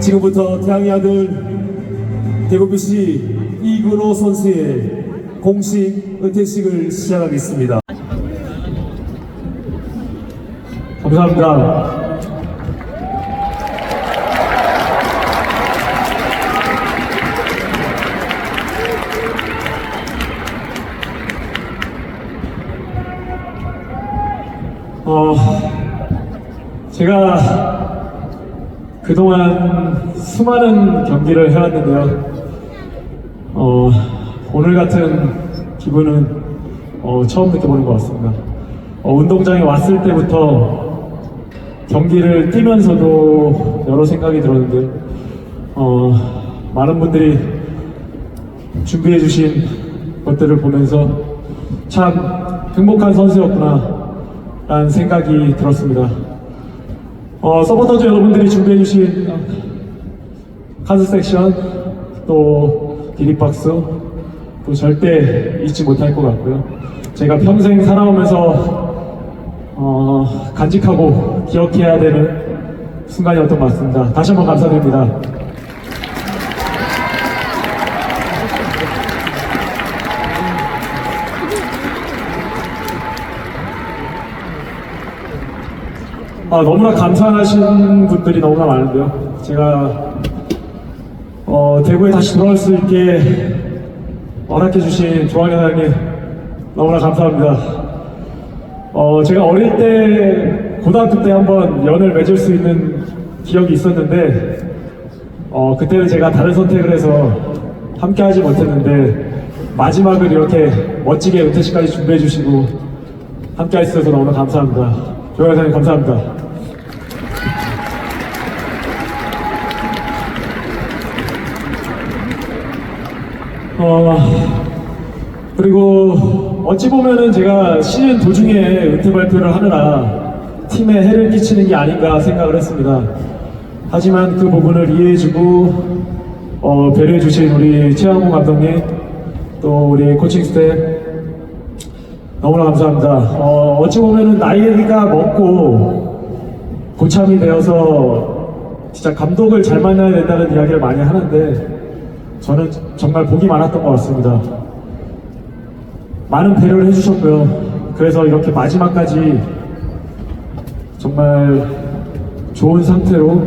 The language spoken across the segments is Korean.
지금부터 태양의 아들 대구BC 이근호 선수의 공식 은퇴식을 시작하겠습니다. 감사합니다. 어, 제가 그동안 수많은 경기를 해왔는데요. 어, 오늘 같은 기분은 어, 처음 느껴보는 것 같습니다. 어, 운동장에 왔을 때부터 경기를 뛰면서도 여러 생각이 들었는데, 어, 많은 분들이 준비해주신 것들을 보면서 참 행복한 선수였구나 라는 생각이 들었습니다. 어, 서포터즈 여러분들이 준비해주신 카드 섹션 또 기립박수 또 절대 잊지 못할 것 같고요. 제가 평생 살아오면서 어, 간직하고 기억해야 되는 순간이었던 것 같습니다. 다시 한번 감사드립니다. 아, 너무나 감사하신 분들이 너무나 많은데요. 제가 어, 대구에 다시 돌아올 수 있게 허락해 주신 조한현 회장님 너무나 감사합니다. 어, 제가 어릴 때 고등학교 때 한번 연을 맺을 수 있는 기억이 있었는데 어, 그때는 제가 다른 선택을 해서 함께 하지 못했는데 마지막을 이렇게 멋지게 은퇴식까지 준비해 주시고 함께 할 수 있어서 너무나 감사합니다. 조현 회장님 감사합니다. 어, 그리고 어찌 보면은 제가 시즌 도중에 은퇴 발표를 하느라 팀에 해를 끼치는 게 아닌가 생각을 했습니다. 하지만 그 부분을 이해해주고 어, 배려해주신 우리 최양호 감독님 또 우리 코칭 스태프 너무나 감사합니다. 어, 어찌 보면은 나이가 먹고 고참이 되어서 진짜 감독을 잘 만나야 된다는 이야기를 많이 하는데 저는 정말 복이 많았던 것 같습니다. 많은 배려를 해주셨고요. 그래서 이렇게 마지막까지 정말 좋은 상태로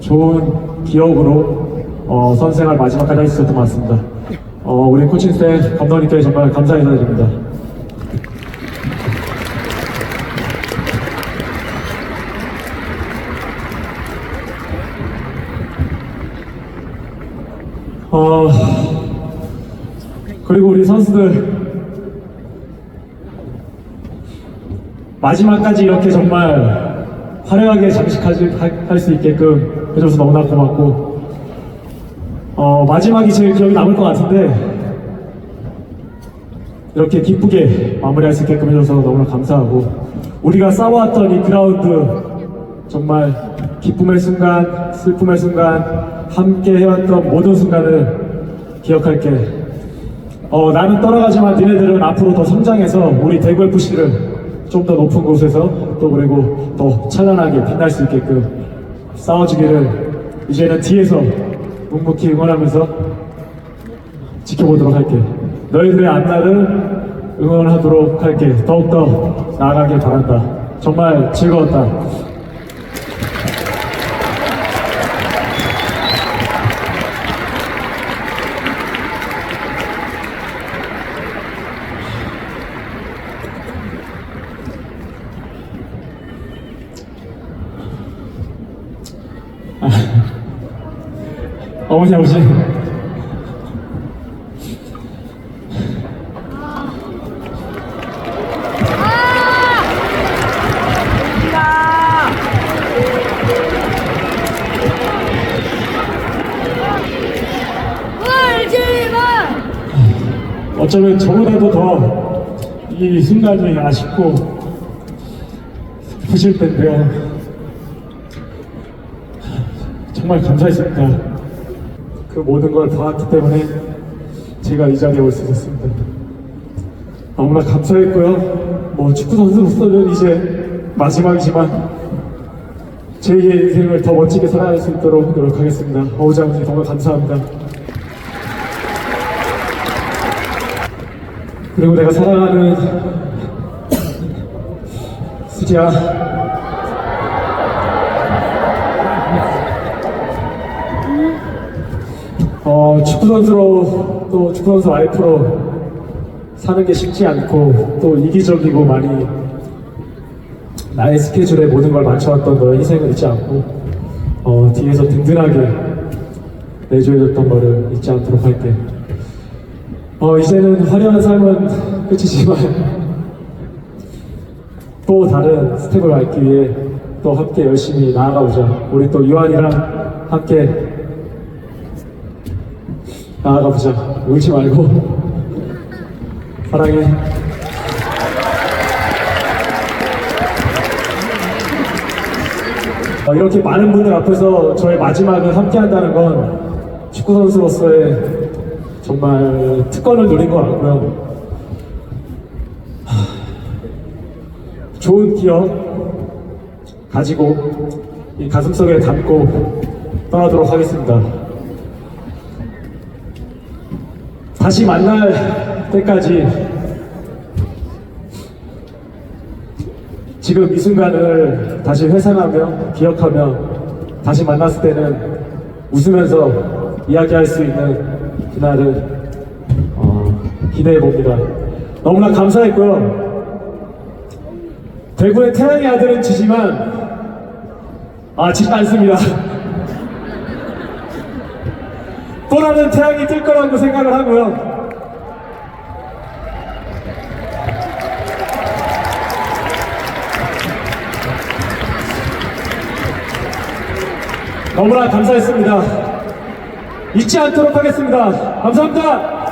좋은 기억으로 어, 선생활 마지막까지 할 수 있었던 것 같습니다. 어, 우리 코칭 스태 감독님께 정말 감사 인사드립니다. 어, 그리고 우리 선수들 마지막까지 이렇게 정말 화려하게 장식할 수 있게끔 해줘서 너무나 고맙고 어, 마지막이 제일 기억이 남을 것 같은데 이렇게 기쁘게 마무리할 수 있게끔 해줘서 너무나 감사하고 우리가 싸워왔던 이 그라운드 정말 기쁨의 순간, 슬픔의 순간, 함께 해왔던 모든 순간을 기억할게. 어, 나는 떠나가지만 니네들은 앞으로 더 성장해서 우리 대구 FC를 좀 더 높은 곳에서 또 그리고 더 찬란하게 빛날 수 있게끔 싸워주기를 이제는 뒤에서 묵묵히 응원하면서 지켜보도록 할게. 너희들의 앞날을 응원하도록 할게. 더욱더 나아가길 바란다. 정말 즐거웠다. 어머니 아버지! 어쩌면 저보다도 더 이 순간이 아쉽고 슬프실 텐데요 정말 감사했습니다 그 모든 걸 봐왔기 때문에 제가 이 자리에 올 수 있었습니다 너무나 감사했고요 뭐 축구 선수로서는 이제 마지막이지만 제2의 인생을 더 멋지게 살아갈 수 있도록 노력하겠습니다. 어우장님 정말 감사합니다. 그리고 내가 사랑하는 수지야. 어, 축구선수로 또 축구선수 와이프로 사는 게 쉽지 않고 또 이기적이고 많이 나의 스케줄에 모든 걸 맞춰왔던 너의 희생을 잊지 않고 어, 뒤에서 든든하게 내조해줬던 거를 잊지 않도록 할게. 어, 이제는 화려한 삶은 끝이지만 또 다른 스텝을 밟기 위해 또 함께 열심히 나아가보자. 우리 또 유한이랑 함께 나아가 보자. 울지 말고 사랑해. 어, 이렇게 많은 분들 앞에서 저의 마지막을 함께 한다는 건 축구 선수로서의 정말 특권을 누린 것 같고요. 하, 좋은 기억 가지고 이 가슴속에 담고 떠나도록 하겠습니다. 다시 만날 때까지 지금 이 순간을 다시 회상하며 기억하며 다시 만났을 때는 웃으면서 이야기할 수 있는 그날을 어, 기대해 봅니다. 너무나 감사했고요. 대구의 태양의 아들은 지지만 아 지지 않습니다. 또 다른 태양이 뜰 거라고 생각 너무나 감사했습니다. 잊지 않도록 하겠습니다. 감사합니다.